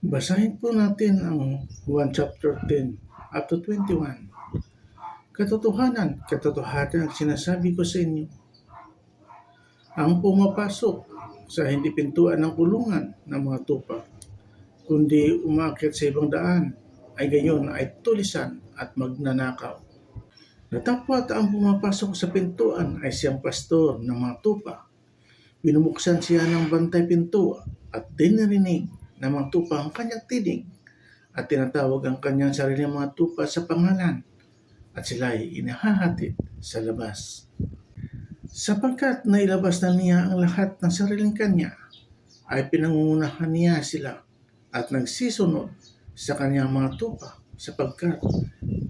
Basahin po natin ang 1 chapter 10 up to 21. Katotohanan, katotohanan ang sinasabi ko sa inyo. Ang pumapasok sa hindi pintuan ng kulungan ng mga tupa, kundi umakit sa ibang daan, ay gayon ay tulisan at magnanakaw. Natapwat ang pumapasok sa pintuan ay siyang pastor ng mga tupa. Binubuksan siya ng bantay pinto at dinirinig ng mga tupa ang kanyang tinig at tinatawag ang kanyang sariling mga tupa sa pangalan at sila ay inahahatid sa labas. Sapagkat nailabas na niya ang lahat ng sariling kanya, ay pinangungunahan niya sila at nagsisunod sa kanyang mga tupa sapagkat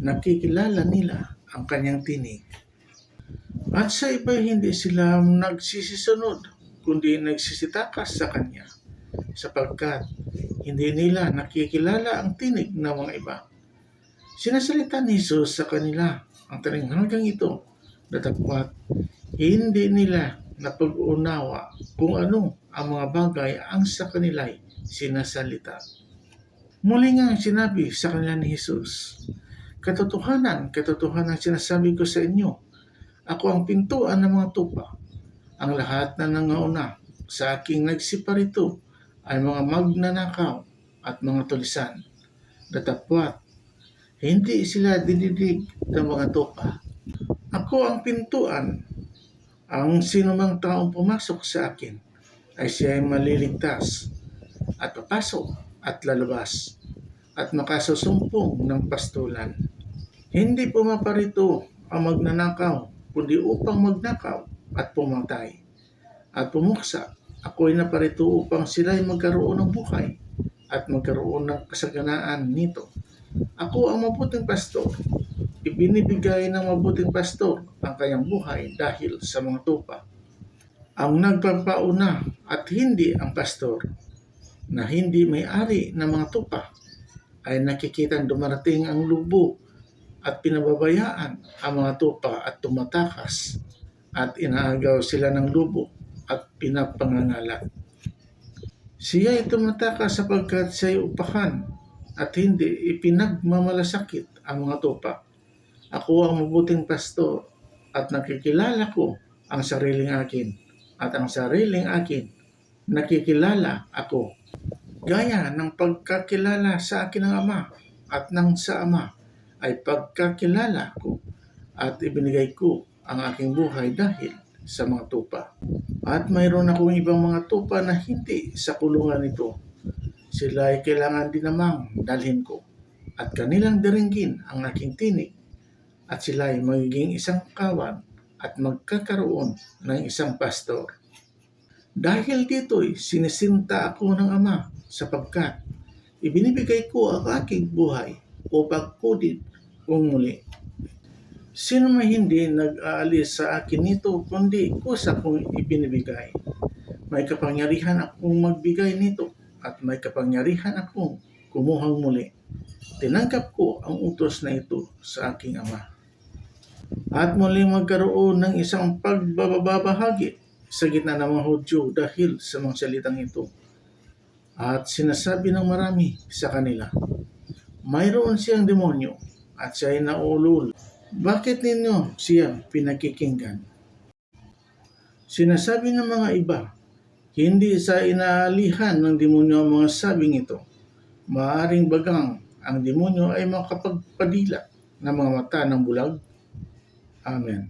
nakikilala nila ang kanyang tinig. At sa iba hindi sila nagsisisunod, kundi nagsisitakas sa kanya sapagkat hindi nila nakikilala ang tinig ng mga iba. Sinasalita ni Jesus sa kanila ang taling hanggang ito datapwat hindi nila napag-unawa kung ano ang mga bagay ang sa kanila'y sinasalita. Muli nga sinabi sa kanila ni Jesus, Katotohanan, katotohanan sinasabi ko sa inyo, ako ang pintuan ng mga tupa. Ang lahat na nangauna sa aking nagsiparito ay mga magnanakaw at mga tulisan. Datapwat, hindi sila dididig ng mga tupa. Ako ang pintuan. Ang sinumang taong pumasok sa akin ay siya ay maliligtas at papasok at lalabas at makasusumpong ng pastulan. Hindi pumaparito ang magnanakaw, kundi upang magnakaw at pumatay. At pumuksa, ako'y naparito upang sila'y magkaroon ng buhay at magkaroon ng kasaganaan nito. Ako ang mabuting pastor. Ibinibigay ng mabuting pastor ang kanyang buhay dahil sa mga tupa. Ang nagpapauna at hindi ang pastor na hindi may-ari ng mga tupa ay nakikitang dumarating ang lubo at pinababayaan ang mga tupa at tumatakas at inaagaw sila ng lubo at pinapangangalat. Siya ay tumatakas sapagkat siya ay upahan at hindi ipinagmamalasakit ang mga tupa. Ako ang mabuting pastor at nakikilala ko ang sariling akin at ang sariling akin nakikilala ako. Gaya ng pagkakilala sa akin ng Ama at ng sa Ama ay pagkakilala ko at ibinigay ko ang aking buhay dahil sa mga tupa. At mayroon akong ibang mga tupa na hindi sa kulungan ito. Sila ay kailangan din namang dalhin ko at kanilang diringgin ang aking tinig at sila ay magiging isang kawan at magkakaroon ng isang pastor. Dahil dito'y sinisinta ako ng Ama sapagkat ibinibigay ko ang aking buhay upang kudit kong muli. Sino may hindi nag-aalis sa akin nito kundi kusa kong ibinibigay. May kapangyarihan akong magbigay nito at may kapangyarihan akong kumuhang muli. Tinanggap ko ang utos na ito sa aking Ama at muli magkaroon ng isang pagbababahagi sa gitna ng mga Hudyo dahil sa mga salitang ito. At sinasabi ng marami sa kanila, mayroon siyang demonyo at siya ay naulul. Bakit ninyo siya pinakikinggan? Sinasabi ng mga iba, hindi sa inaalihan ng demonyo ang mga sabing ito. Maaring bagang ang demonyo ay makapagpadila ng mga mata ng bulag Amen.